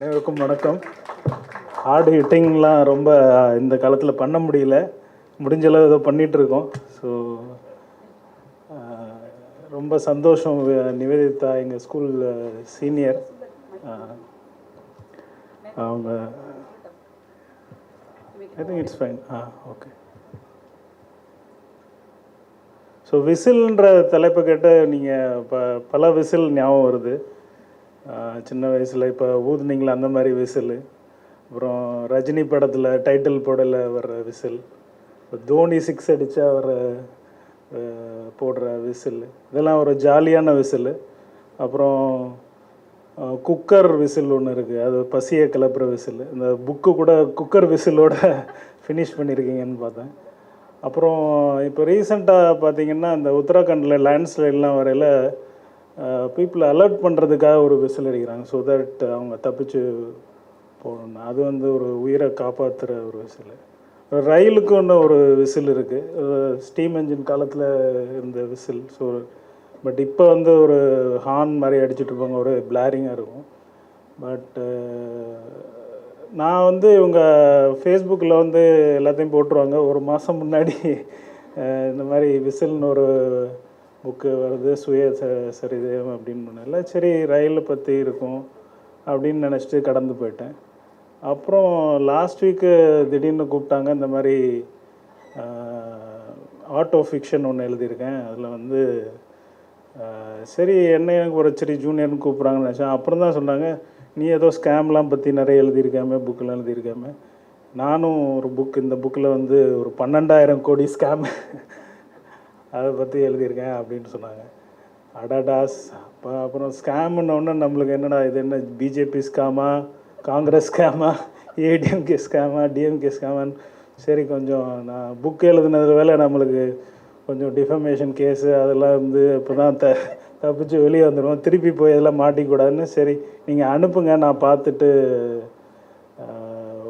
அனைவருக்கும் வணக்கம். ஹார்டு ஹிட்டிங்லாம் ரொம்ப இந்த காலத்தில் பண்ண முடியல. முடிஞ்ச அளவு ஏதோ பண்ணிட்டு இருக்கோம் ஸோ ரொம்ப சந்தோஷம் நிவேதிதா எங்கள் ஸ்கூல் சீனியர் அவங்க I think it's fine ah okay so விசில்ன்ற தலைப்பு கேட்டு நீங்கள் ப பல விசில் ஞாபகம் வருது. சின்ன வயசில் இப்போ ஊதுனீங்களா அந்த மாதிரி விசில். அப்புறம் ரஜினி படத்தில் டைட்டில் போடல வர்ற விசில். இப்போ தோனி சிக்ஸ் அடித்தா வர போடுற விசில். இதெல்லாம் ஒரு ஜாலியான விசில். அப்புறம் குக்கர் விசில் ஒன்று இருக்குது அது பசியை கிளப்புற விசில். இந்த புக்கு கூட குக்கர் விசிலோட ஃபினிஷ் பண்ணியிருக்கீங்கன்னு பார்த்தேன். அப்புறம் இப்போ ரீசெண்டாக பார்த்தீங்கன்னா இந்த உத்தராகண்டில் லேண்ட்ஸ்லைட்லாம் வரையில் பீப்புளை அலர்ட் பண்ணுறதுக்காக ஒரு விசில் அடிக்கிறாங்க. ஸோ தட் அவங்க தப்பிச்சு போகணும் அது வந்து ஒரு உயிரை காப்பாற்றுற ஒரு விசில் ரயிலுக்கு ஒன்று ஒரு விசில் இருக்குது ஸ்டீம் என்ஜின் காலத்தில் இருந்த விசில் ஸோ பட் இப்போ வந்து ஒரு ஹார்ன் மாதிரி அடிச்சிட்டு இருப்பாங்க. ஒரு பிளாரிங்காக இருக்கும். பட் நான் வந்து இவங்க ஃபேஸ்புக்கில் வந்து எல்லாத்தையும் போட்டுருவாங்க. ஒரு மாதம் முன்னாடி இந்த மாதிரி விசில்னு ஒரு புக்கு வருது சுய ச சரிதயம் அப்படின்னு சொன்னல சரி ரயிலை பற்றி இருக்கும் அப்படின்னு நினச்சிட்டு கடந்து போயிட்டேன். அப்புறம் லாஸ்ட் வீக்கு திடீர்னு கூப்பிட்டாங்க இந்த மாதிரி ஆட்டோ ஃபிக்ஷன் ஒன்று எழுதியிருக்கேன். அதில் வந்து சரி என்ன எனக்கு ஒரு சரி ஜூனியர்னு கூப்பிட்றாங்கன்னு நினச்சேன். அப்புறம் தான் சொன்னாங்க நீ ஏதோ ஸ்கேம்லாம் பற்றி நிறைய எழுதியிருக்காம புக்கெலாம் எழுதியிருக்காம. நானும் ஒரு புக் இந்த புக்கில் வந்து ஒரு பன்னெண்டாயிரம் கோடி ஸ்கேம் அதை பற்றி எழுதியிருக்கேன் அப்படின்னு சொன்னாங்க. அடாடாஸ் அப்போ அப்புறம் ஸ்கேம்னு நம்மளுக்கு என்னடா இது என்ன பிஜேபி ஸ்கேமா காங்கிரஸ் ஸ்கேமா ஏடிஎம்கே ஸ்கேமா டிஎம்கே ஸ்கேமான்னு சரி கொஞ்சம் நான் புக் எழுதுனது வேலை நம்மளுக்கு கொஞ்சம் டிஃபமேஷன் கேஸு அதெல்லாம் வந்து இப்போ தான் த தப்பிச்சு வெளியே வந்துடுவோம். திருப்பி போய் இதெல்லாம் மாட்டிக்கூடாதுன்னு சரி நீங்கள் அனுப்புங்க நான் பார்த்துட்டு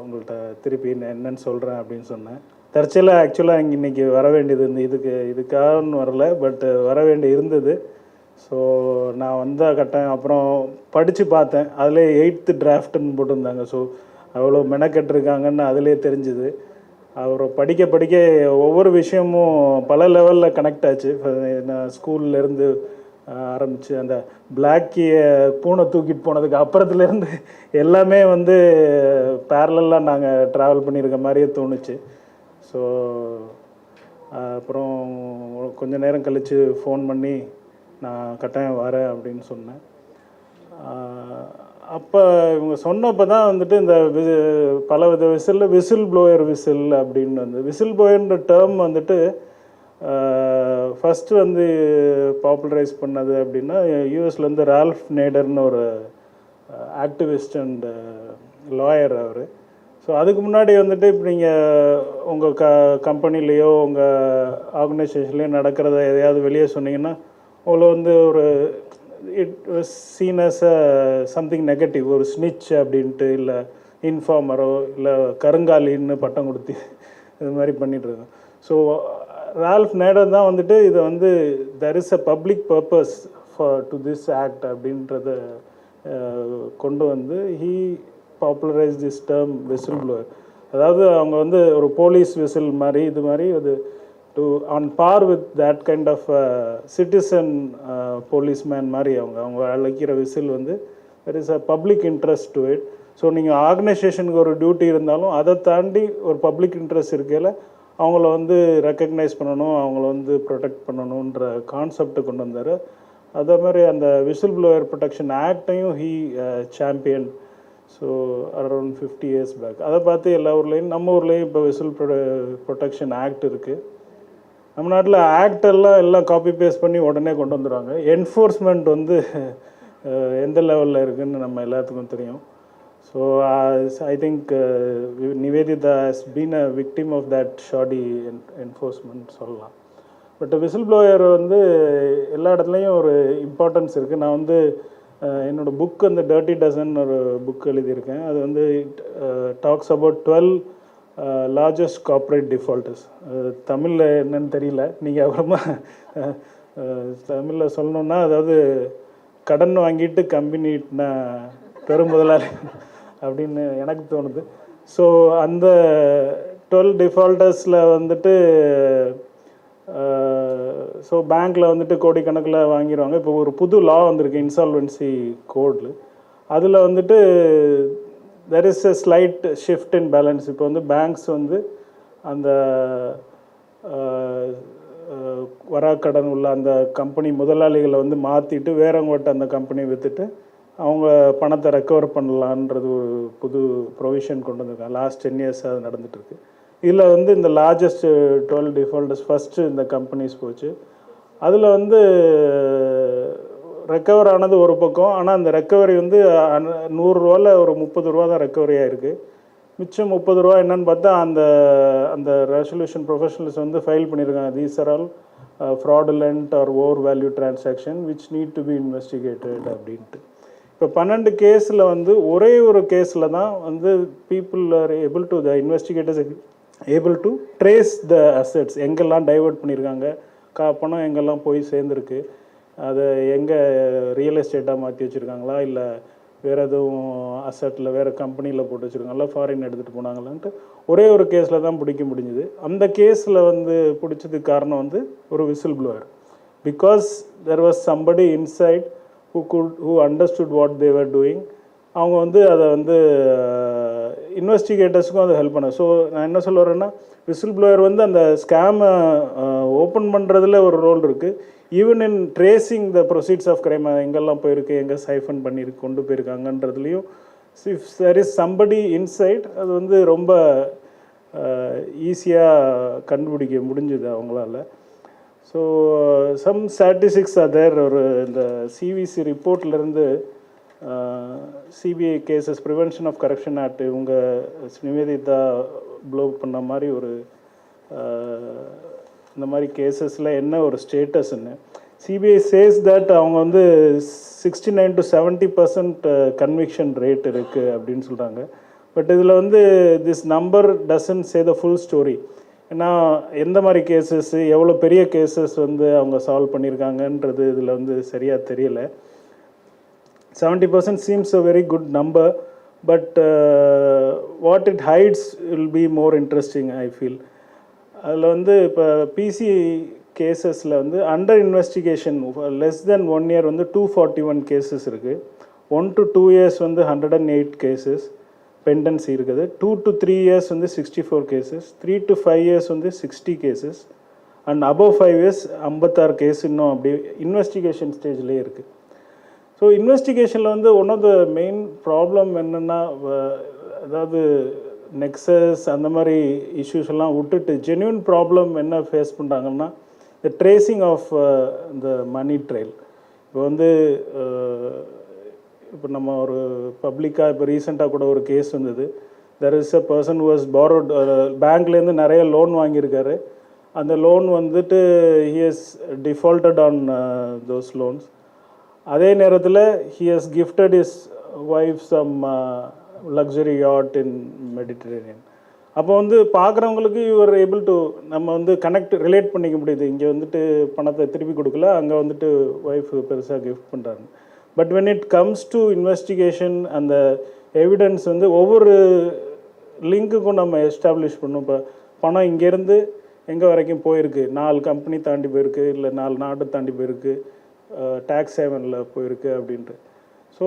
உங்கள்கிட்ட திருப்பி நான் என்னன்னு சொல்கிறேன் அப்படின்னு சொன்னேன். தற்செயலாக ஆக்சுவலாக இங்கே இன்றைக்கி வர வேண்டியது இந்த இதுக்கு இதுக்காகன்னு வரல பட் வர வேண்டி இருந்தது. ஸோ நான் வந்த கட்டேன் அப்புறம் படித்து பார்த்தேன். அதிலே எயித்து டிராஃப்ட்னு போட்டிருந்தாங்க. ஸோ அவ்வளோ மெனக்கெட்டிருக்காங்கன்னு அதிலே தெரிஞ்சுது. அவரை படிக்க படிக்க ஒவ்வொரு விஷயமும் பல லெவலில் கனெக்ட் ஆச்சு. நான் ஸ்கூல்லேருந்து ஆரம்பித்து அந்த பிளாக்கியை பூனை தூக்கிட்டு போனதுக்கு அப்புறத்துலேருந்து எல்லாமே வந்து பேரலெல்லாம் நாங்கள் ட்ராவல் பண்ணியிருக்க மாதிரியே தோணுச்சு. ஸோ அப்புறம் கொஞ்ச நேரம் கழித்து ஃபோன் பண்ணி நான் கட்டாயம் வரேன் அப்படின்னு சொன்னேன். அப்போ இவங்க சொன்னப்போ தான் வந்துட்டு இந்த வி- பல வித விசிலில் விசில் ப்ளோயர் விசில் அப்படின்னு வந்து விசில் ப்ளோயர்ன்ற டேர்ம் வந்துட்டு ஃபஸ்ட்டு வந்து பாப்புலரைஸ் பண்ணது அப்படின்னா யூஎஸ்லேருந்து ரால்ஃப் நேடர்னு ஒரு ஆக்டிவிஸ்ட் அண்ட் லாயர் அவர். ஸோ அதுக்கு முன்னாடி வந்துட்டு இப்போ நீங்கள் உங்கள் க கம்பெனிலேயோ உங்கள் ஆர்கனைசேஷன்லேயோ நடக்கிறத எதையாவது வெளியே சொன்னீங்கன்னா உங்களை வந்து ஒரு it seen as a something negative ஒரு ஸ்னிச் அப்படின்ட்டு இல்லை இன்ஃபார்மரோ இல்லை கருங்காலின்னு பட்டம் கொடுத்து இது மாதிரி பண்ணிகிட்ருக்கோம் ஸோ ரால்ஃப் நேடர் தான் வந்துட்டு இதை வந்து there is a public purpose for to this act அப்படின்றத கொண்டு வந்து he popularize this term whistle blower அதாவது அவங்க வந்து ஒரு போலீஸ் விசில் மாதிரி இது மாதிரி அது to on par with that kind of citizen policeman மாதிரி அவங்க அவங்க அழைக்கிற விசில் வந்து there is a public interest to it so நீங்கள் ஆர்கனைசேஷனுக்கு ஒரு டியூட்டி இருந்தாலும் அதை தாண்டி ஒரு பப்ளிக் இன்ட்ரெஸ்ட் இருக்கையில் அவங்கள வந்து ரெக்கக்னைஸ் பண்ணணும் அவங்கள வந்து ப்ரொடெக்ட் பண்ணணுன்ற கான்செப்டை கொண்டு வந்தார். அதே மாதிரி அந்த whistle blower protection ஆக்டையும் he champion so around fifty years back அதை பார்த்து எல்லா ஊர்லேயும் நம்ம ஊர்லேயும் இப்போ விசில் ப்ரொடெக்ஷன் ஆக்ட் இருக்குது நம்ம நாட்டில் ஆக்ட் எல்லாம் எல்லாம் காப்பி பேஸ்ட் பண்ணி உடனே கொண்டு வந்துடுவாங்க என்ஃபோர்ஸ்மெண்ட் வந்து எந்த லெவலில் இருக்குதுன்னு நம்ம எல்லாத்துக்கும் தெரியும். So I think Nivedita has been a victim of that shoddy enforcement சொல்லலாம். பட் விசில் ப்ளோயர் வந்து எல்லா இடத்துலையும் ஒரு இம்பார்ட்டன்ஸ் இருக்குது நான் வந்து என்னோட புக் அந்த டர்ட்டி டசன் ஒரு புக் எழுதியிருக்கேன். அது வந்து talks about twelve largest corporate defaulters தமிழில் என்னன்னு தெரியல. நீங்கள் அப்புறமா தமிழில் சொல்லணுன்னா அதாவது கடன் வாங்கிட்டு கம்பெனி பெரும் முதலாளி அப்படின்னு எனக்கு தோணுது. ஸோ அந்த டுவெல் டிஃபால்டர்ஸில் வந்துட்டு ஸோ பேங்க்கில் வந்துட்டு கோடிக்கணக்கில் வாங்கிடுவாங்க இப்போ ஒரு புது லா வந்திருக்கு இன்சால்வென்சி கோடில் அதில் வந்துட்டு there is a slight shift in balance இப்போ வந்து பேங்க்ஸ் வந்து அந்த வராக்கடன் உள்ள அந்த கம்பெனி முதலாளிகளை வந்து மாற்றிட்டு வேறவங்ககிட்ட அந்த கம்பெனியை விற்றுட்டு அவங்க பணத்தை ரெக்கவர் பண்ணலான்றது ஒரு புது ப்ரொவிஷன் கொண்டு வந்திருக்காங்க. லாஸ்ட் டென் இயர்ஸ் அது நடந்துட்டு இதில் வந்து இந்த லார்ஜஸ்ட் டுவெல் டிஃபால்டர்ஸ் ஃபஸ்ட்டு இந்த கம்பெனிஸ் போச்சு. அதில் வந்து ரெக்கவர் ஆனது ஒரு பக்கம். ஆனால் அந்த ரெக்கவரி வந்து நூறுரூவாவில் ஒரு முப்பது ரூபா தான் ரெக்கவரி ஆகிருக்கு மிச்சம் முப்பது ரூபா என்னன்னு பார்த்தா அந்த அந்த ரெசல்யூஷன் ப்ரொஃபஷனல்ஸ் வந்து ஃபைல் பண்ணியிருக்காங்க these are all fraudulent or over value transaction which need to be investigated அப்படின்ட்டு. இப்போ பன்னெண்டு கேஸில் வந்து ஒரே ஒரு கேஸில் தான் வந்து people are able to the investigators able to trace the assets எங்கெல்லாம் டைவர்ட் பண்ணியிருக்காங்க கா பணம் எங்கெல்லாம் போய் சேர்ந்துருக்கு? அதை எங்கே ரியல் எஸ்டேட்டாக மாற்றி வச்சுருக்காங்களா? இல்லை வேறு எதுவும் அசட்டில் வேறு கம்பெனியில் போட்டு வச்சுருக்காங்களா? ஃபாரின் எடுத்துகிட்டு போனாங்களான்ட்டு ஒரே ஒரு கேஸில் தான் பிடிக்க முடிஞ்சுது. அந்த கேஸில் வந்து பிடிச்சதுக்கு காரணம் வந்து ஒரு whistle blower because there was somebody inside who could who understood what they were doing அவங்க வந்து அதை வந்து இன்வெஸ்டிகேட்டர்ஸுக்கும் அது ஹெல்ப் பண்ண. ஸோ நான் என்ன சொல்ல வரேன்னா விசில் ப்ளோயர் வந்து அந்த ஸ்கேமை ஓப்பன் பண்ணுறதுல ஒரு ரோல் இருக்குது even in tracing the proceeds of crime எங்கெல்லாம் போயிருக்கு எங்கே சைஃபன் பண்ணி கொண்டு போயிருக்காங்கன்றதுலையும் if there is somebody inside அது வந்து ரொம்ப ஈஸியாக கண்டுபிடிக்க முடிஞ்சுது அவங்களால. ஸோ சம் ஸ்டாட்டிஸ்டிக்ஸ் அதர் ஒரு இந்த CVC ரிப்போர்ட்லேருந்து CBI cases prevention of corruption act இவங்க நிவேதிதா ப்ளோ பண்ண மாதிரி ஒரு இந்த மாதிரி கேசஸில் என்ன ஒரு ஸ்டேட்டஸ்ன்னு. சிபிஐ சேஸ் தட் அவங்க வந்து sixty nine to seventy percent conviction rate இருக்குது அப்படின்னு சொல்கிறாங்க பட் இதில் வந்து this number doesn't say the full story ஏன்னா எந்த மாதிரி கேசஸ் எவ்வளோ பெரிய கேசஸ் வந்து அவங்க சால்வ் பண்ணியிருக்காங்கன்றது இதில் வந்து சரியாக தெரியலை. Seventy percent seems a very good number but what it hides will be more interesting I feel அதில் வந்து இப்போ பிசி கேசஸில் வந்து under investigation less than one year வந்து டூ ஃபார்ட்டி ஒன் கேசஸ் இருக்குது ஒன் டு டூ இயர்ஸ் வந்து hundred and eight cases pendency இருக்குது. Two to three years வந்து sixty four cases three to five years வந்து sixty cases and above five years ஐம்பத்தாறு case இன்னும் அப்படி investigation ஸ்டேஜ்லேயே இருக்குது ஸோ இன்வெஸ்டிகேஷனில் வந்து one of the main problem என்னென்னா அதாவது நெக்ஸஸ் அந்த மாதிரி இஷ்யூஸ் எல்லாம் விட்டுட்டு ஜென்யூன் ப்ராப்ளம் என்ன ஃபேஸ் பண்ணுறாங்கன்னா இந்த ட்ரேசிங் ஆஃப் இந்த மணி ட்ரெயில் இப்போ வந்து இப்போ நம்ம ஒரு பப்ளிக்காக இப்போ ரீசெண்டாக கூட ஒரு கேஸ் வந்தது. There is a person was borrowed பேங்க்லேருந்து நிறைய லோன் வாங்கியிருக்காரு. அந்த லோன் வந்துட்டு he has defaulted on those loans அதே நேரத்தில் he has gifted his wife some luxury yacht in Mediterranean அப்போ வந்து பார்க்குறவங்களுக்கு யூஆர் ஏபிள் டு நம்ம வந்து கனெக்ட் ரிலேட் பண்ணிக்க முடியுது. இங்கே வந்துட்டு பணத்தை திருப்பி கொடுக்கல அங்கே வந்துட்டு ஒய்ஃப் பெருசாக கிஃப்ட் பண்ணுறாங்க but when it comes to investigation அந்த எவிடன்ஸ் வந்து ஒவ்வொரு லிங்க்குக்கும் நம்ம எஸ்டாப்ளிஷ் பண்ணோம். இப்போ பணம் இங்கேருந்து எங்கே வரைக்கும் போயிருக்கு? நாலு கம்பெனி தாண்டி போயிருக்கு இல்லை நாலு நாடு தாண்டி போயிருக்கு. டேக்ஸ் சேவனில் போயிருக்கு அப்படின்ட்டு. ஸோ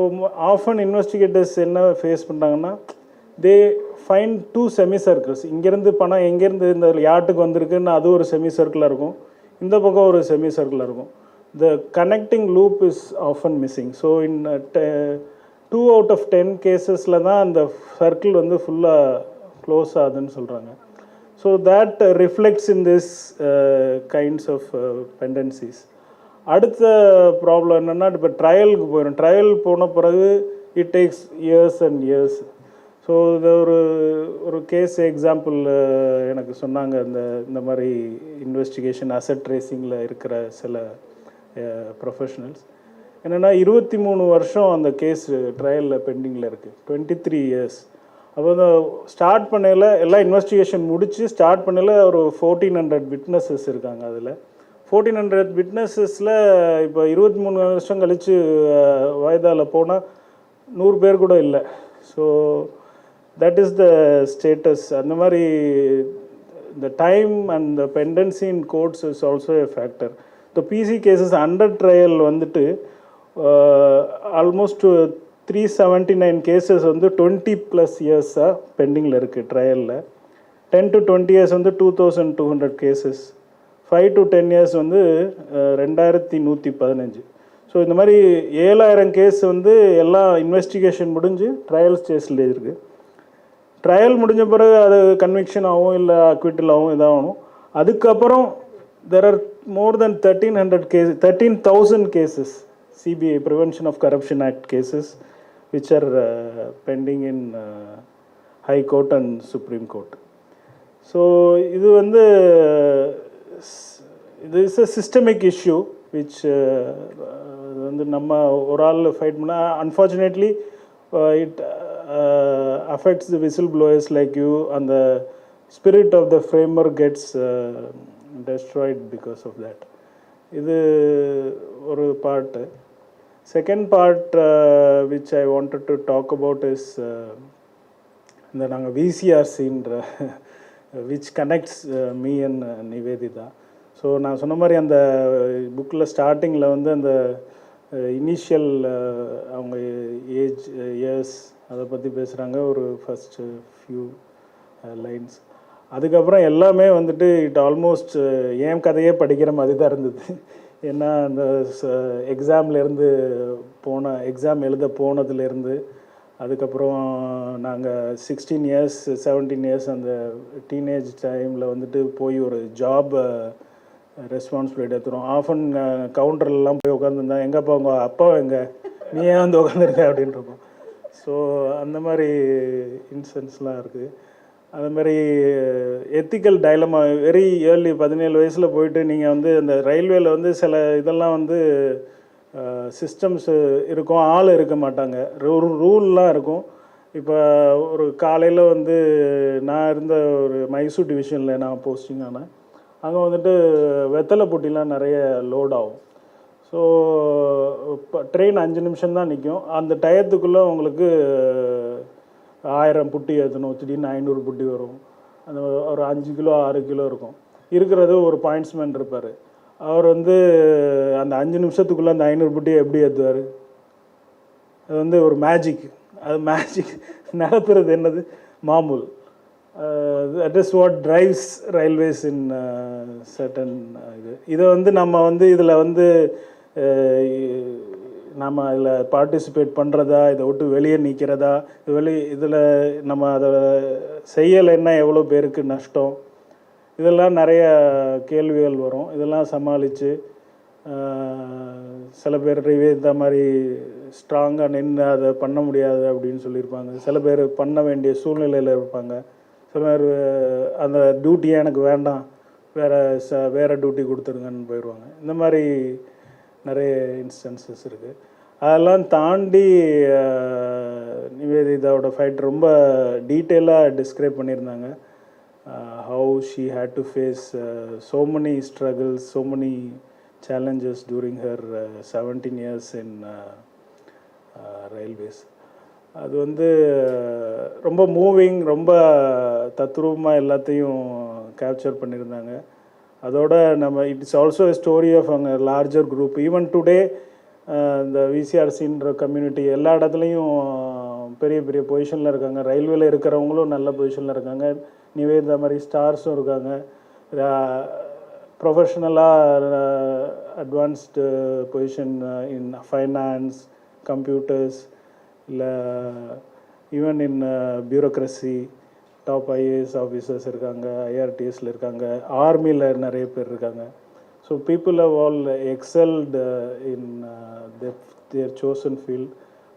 ஆஃபன் இன்வெஸ்டிகேட்டர்ஸ் என்ன ஃபேஸ் பண்ணுறாங்கன்னா they find two semi circles இங்கேருந்து பணம் எங்கேருந்து இந்த யாட்டுக்கு வந்திருக்குன்னு அது ஒரு செமி சர்க்கிளாக இருக்கும். இந்த பக்கம் ஒரு செமி சர்க்கிளாக இருக்கும் the connecting loop is often missing so in two out of ten கேசஸில் தான் அந்த சர்க்கிள் வந்து ஃபுல்லாக க்ளோஸ் ஆகுதுன்னு சொல்கிறாங்க so that reflects in this kinds of pendencies அடுத்த ப்ராப்ளம் என்னென்னா இப்போ ட்ரையலுக்கு போயிடும் ட்ரையல் போன பிறகு it takes years and years so இது ஒரு ஒரு கேஸ் எக்ஸாம்பிள் எனக்கு சொன்னாங்க. இந்த இந்த மாதிரி இன்வெஸ்டிகேஷன் அசட் ரேசிங்கில் இருக்கிற சில ப்ரொஃபஷனல்ஸ் என்னென்னா இருபத்தி மூணு வருஷம் அந்த கேஸ் ட்ரையலில் பெண்டிங்கில் இருக்குது டுவெண்ட்டி த்ரீ இயர்ஸ் அப்போ இந்த ஸ்டார்ட் பண்ணையில் எல்லாம் இன்வெஸ்டிகேஷன் முடித்து ஸ்டார்ட் பண்ணையில் ஒரு ஃபோர்டீன் ஹண்ட்ரட் விட்னஸஸ் இருக்காங்க அதில். ஃபோர்டீன் ஹண்ட்ரட் விட்னஸஸில் இப்போ இருபத்தி மூணு வருஷம் கழித்து வயதால் போனால் நூறு பேர் கூட இல்லை. So that is the status அந்த மாதிரி the time and the pendency in courts is also a factor the PC cases under trial வந்துட்டு almost three seventy nine cases வந்து டுவெண்ட்டி ப்ளஸ் இயர்ஸாக பெண்டிங்கில் இருக்குது ட்ரையலில் டென் டு டுவெண்ட்டி இயர்ஸ் வந்து two thousand two hundred cases five to ten years வந்து ரெண்டாயிரத்தி நூற்றி பதினஞ்சு. ஸோ இந்த மாதிரி ஏழாயிரம் கேஸ் வந்து எல்லாம் இன்வெஸ்டிகேஷன் முடிஞ்சு ட்ரையல் ஸ்டேஜில் இருக்குது ட்ரையல் முடிஞ்ச பிறகு அது கன்விக்ஷன் ஆகும் இல்லை அக்விட்டல் ஆகும் இதாகணும். அதுக்கப்புறம் there are more then thirteen hundred case thirteen thousand cases CBI prevention of corruption act cases which are pending in high court and supreme court so இது வந்து இது is a systemic issue which வந்து நம்ம ஒரு ஆள் fight பண்ணால் unfortunately it affects the whistle blowers like you அந்த spirit of the framer gets destroyed because of that இது ஒரு part second part which I wanted to talk about is இந்த நாங்கள் விசிஆர்சின்ற which connects me and Nivedita so நான் சொன்ன மாதிரி அந்த uh, புக்கில் ஸ்டார்டிங்கில் வந்து அந்த uh, இனிஷியல் uh, அவங்க ஏஜ் இயர்ஸ் அதை பற்றி பேசுகிறாங்க ஒரு ஃபஸ்ட்டு ஃபியூ லைன்ஸ் அதுக்கப்புறம் எல்லாமே வந்துட்டு இட் ஆல்மோஸ்ட் என் கதையே படிக்கிற மாதிரி தான் இருந்தது. ஏன்னா அந்த எக்ஸாம்லேருந்து போன எக்ஸாம் எழுத போனதுலேருந்து அதுக்கப்புறம் நாங்கள் சிக்ஸ்டீன் இயர்ஸ் செவன்டீன் இயர்ஸ் அந்த டீனேஜ் டைமில் வந்துட்டு போய் ஒரு ஜாப் ரெஸ்பான்சிபிலிட்டி எடுத்துரும் ஆஃப் கவுண்டர்லாம் போய் உட்காந்துருந்தா எங்கப்பா உங்கள் அப்பா எங்கே? நீ ஏன் வந்து உட்காந்துருக்க அப்படின்ட்டு இருக்கும். ஸோ அந்த மாதிரி இன்சிடென்ட்ஸ்லாம் இருக்குது அது மாதிரி எத்திக்கல் டைலமா வெரி ஏர்லி பதினேழு வயசில் போயிட்டு நீங்கள் வந்து அந்த ரயில்வேல வந்து சில இதெல்லாம் வந்து சிஸ்டம்ஸ் இருக்கும். ஆள் இருக்க மாட்டாங்க. ஒரு ரூல்லாம் இருக்கும். இப்போ ஒரு காலையில் வந்து நான் இருந்த ஒரு மைசூர் டிவிஷனில் நான் போஸ்டிங் ஆனேன். அங்கே வந்துட்டு வெத்தலை பொட்டிலாம் நிறைய லோட் ஆகும். ஸோ இப்போ ட்ரெயின் அஞ்சு நிமிஷம் தான் நிற்கும் அந்த டயத்துக்குள்ளே உங்களுக்கு ஆயிரம் புட்டி ஏற்றணும் திடீர்னு ஐநூறு புட்டி வரும். அந்த ஒரு அஞ்சு கிலோ ஆறு கிலோ இருக்கும். இருக்கிறது ஒரு பாயிண்ட்ஸ்மேன் இருப்பார். அவர் வந்து அந்த அஞ்சு நிமிஷத்துக்குள்ளே அந்த ஐநூறு புட்டியை எப்படி ஏற்றுவார் அது வந்து ஒரு மேஜிக் அது மேஜிக் நடத்துறது என்னது? மாமூல். That is what drives railways in certain இது. இதை வந்து நம்ம வந்து இதில் வந்து நம்ம அதில் பார்ட்டிசிபேட் பண்ணுறதா இதை விட்டு வெளியே நிற்கிறதா இது வெளி இதில் நம்ம அதை செய்யலைன்னா எவ்வளோ பேருக்கு நஷ்டம்? இதெல்லாம் நிறைய கேள்விகள் வரும். இதெல்லாம் சமாளித்து சில பேர் இந்த மாதிரி ஸ்ட்ராங்காக நின்று அதை பண்ண முடியாது அப்படின்னு சொல்லியிருப்பாங்க. சில பேர் பண்ண வேண்டிய சூழ்நிலையில் இருப்பாங்க. சில பேர் அந்த டியூட்டியே எனக்கு வேண்டாம் வேறு ச வேறு டியூட்டி கொடுத்துருங்கன்னு போயிடுவாங்க. இந்த மாதிரி நிறைய இன்ஸ்டன்சஸ் இருக்குது அதெல்லாம் தாண்டி நிவேதிதாவோட ஃபைட் ரொம்ப டீட்டெயிலாக டிஸ்கிரைப் பண்ணியிருந்தாங்க. How she had to face so many struggles so many challenges during her uh, 17 years in uh, uh, railways. அது வந்து uh, ரொம்ப மூவிங் ரொம்ப தத்ரூபமாக எல்லாத்தையும் கேப்சர் பண்ணியிருந்தாங்க. அதோட நம்ம இட்ஸ் ஆல்சோ ஸ்டோரி ஆஃப் அவங்க லார்ஜர் குரூப் ஈவன் டுடே இந்த விசிஆர்சின்ற கம்யூனிட்டி எல்லா இடத்துலையும் பெரிய பெரிய பொசிஷனில் இருக்காங்க. ரயில்வேல இருக்கிறவங்களும் நல்ல பொசிஷனில் இருக்காங்க. நிவேதா மாதிரி ஸ்டார்ஸும் இருக்காங்க. ப்ரொஃபஷ்னலாக advanced position in finance computers இல்லை even in bureaucracy top IAS officers இருக்காங்க ஐஆர்டிஎஸில் இருக்காங்க. ஆர்மியில் நிறைய பேர் இருக்காங்க. So people have all excelled in their chosen field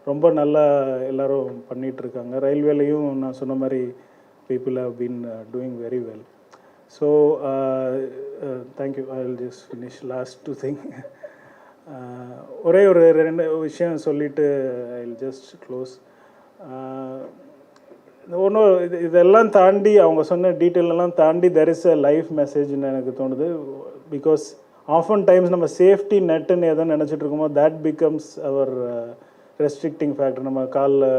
ரொம்ப நல்லா எல்லாரும் பண்ணிகிட்ருக்காங்க ரயில்வேலையும் நான் சொன்ன மாதிரி people have been doing very well so thank you I will just finish last two thing ஒரே ஒரு ரெண்டு விஷயம் சொல்லிட்டு ஐ வில் ஜஸ்ட் க்ளோஸ் ஒன்றும் இது இதெல்லாம் தாண்டி அவங்க சொன்ன டீட்டெயிலெல்லாம் தாண்டி தெர் இஸ் அ லைஃப் மெசேஜ்னு எனக்கு தோணுது. பிகாஸ் ஆஃப் அண்ட் டைம்ஸ் நம்ம சேஃப்டி நெட்டுன்னு எதை நினச்சிட்டு இருக்கோமோ that becomes our restricting factor நம்ம காலில்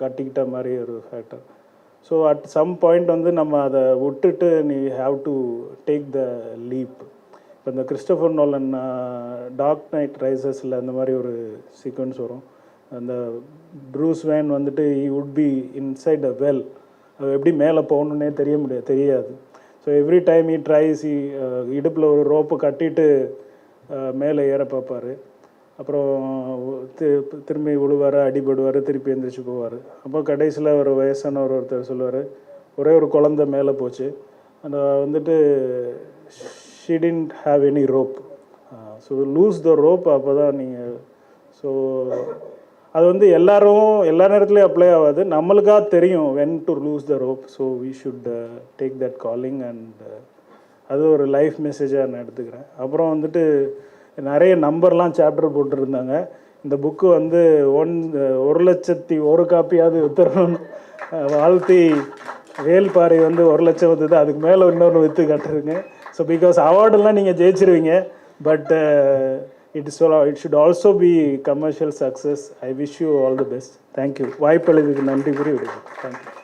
கட்டிக்கிட்ட மாதிரி ஒரு factor so at some point வந்து நம்ம அதை விட்டுட்டு நீ have to take the leap இப்போ இந்த கிறிஸ்டபர் நோலன் டார்க் நைட் ரைசஸில் அந்த மாதிரி ஒரு சீக்வன்ஸ் வரும். அந்த ப்ரூஸ் வேன் வந்துட்டு he would be inside a well அது எப்படி மேலே போகணுன்னே தெரிய முடியாது தெரியாது. So every time he tries இடுப்பில் ஒரு ரோப்பு கட்டிட்டு மேலே ஏற பார்ப்பாரு. அப்புறம் திரும்பி விழுவார் அடிபடுவார் திருப்பி எழுந்திரிச்சு போவார். அப்போ கடைசியில் ஒரு வயசானவர் ஒருத்தர் சொல்லுவார் ஒரே ஒரு குழந்தை மேலே போச்சு. அந்த வந்துட்டு she didn't have any rope so lose the rope அப்போ தான் நீங்கள் ஸோ அது வந்து எல்லாரும் எல்லா நேரத்துலையும் அப்ளை ஆகாது. நம்மளுக்காக தெரியும் when to lose the rope so we should take that calling and அது ஒரு லைஃப் மெசேஜாக நான் எடுத்துக்கிறேன். அப்புறம் வந்துட்டு நிறைய நம்பர்லாம் சாப்டர் போட்டிருந்தாங்க. இந்த புக்கு வந்து ஒன் ஒரு லட்சத்தி ஒரு காப்பியாவது வித்துறணும் வாழ்த்தி வேல்பாறை வந்து ஒரு லட்சம் வந்தது அதுக்கு மேலே இன்னொன்று விற்று கட்டுருங்க ஸோ பிகாஸ் அவார்டெல்லாம் நீங்கள் ஜெயிச்சிருவீங்க. But it is it should also be commercial success I wish you all the best thank you வாய்ப்பளிதுக்கு நன்றி கூறி விடுங்க தேங்க்யூ